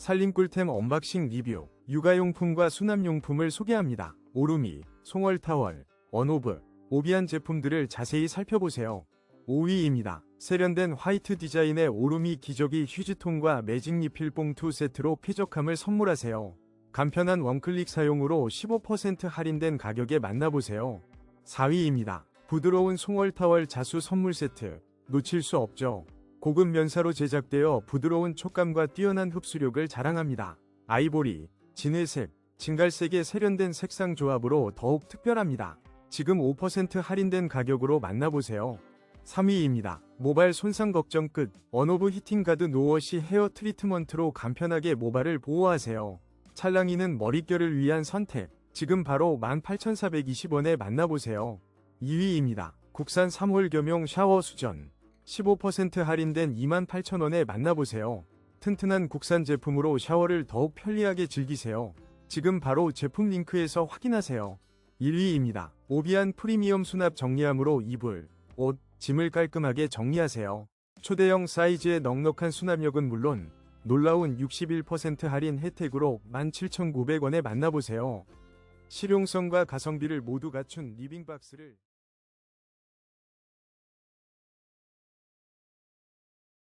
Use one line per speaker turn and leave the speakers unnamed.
살림 꿀템 언박싱 리뷰, 육아용품과 수납용품을 소개합니다. 오루미, 송월타월, 원오브, 오비안 제품들을 자세히 살펴보세요. 5위입니다. 세련된 화이트 디자인의 오루미 기저귀 휴지통과 매직 리필 봉투 세트로 쾌적함을 선물하세요. 간편한 원클릭 사용으로 15% 할인된 가격에 만나보세요. 4위입니다. 부드러운 송월타월 자수 선물 세트. 놓칠 수 없죠. 고급 면사로 제작되어 부드러운 촉감과 뛰어난 흡수력을 자랑합니다. 아이보리, 진회색, 진갈색의 세련된 색상 조합으로 더욱 특별합니다. 지금 5% 할인된 가격으로 만나보세요. 3위입니다. 모발 손상 걱정 끝. 언오브 히팅 가드 노워시 헤어 트리트먼트로 간편하게 모발을 보호하세요. 찰랑이는 머릿결을 위한 선택. 지금 바로 18,420원에 만나보세요. 2위입니다. 국산 3홀 겸용 샤워 수전. 15% 할인된 28,000원에 만나보세요. 튼튼한 국산 제품으로 샤워를 더욱 편리하게 즐기세요. 지금 바로 제품 링크에서 확인하세요. 1위입니다. 오비안 프리미엄 수납 정리함으로 이불, 옷, 짐을 깔끔하게 정리하세요. 초대형 사이즈의 넉넉한 수납력은 물론 놀라운 61% 할인 혜택으로 17,900원에 만나보세요. 실용성과 가성비를 모두 갖춘 리빙박스를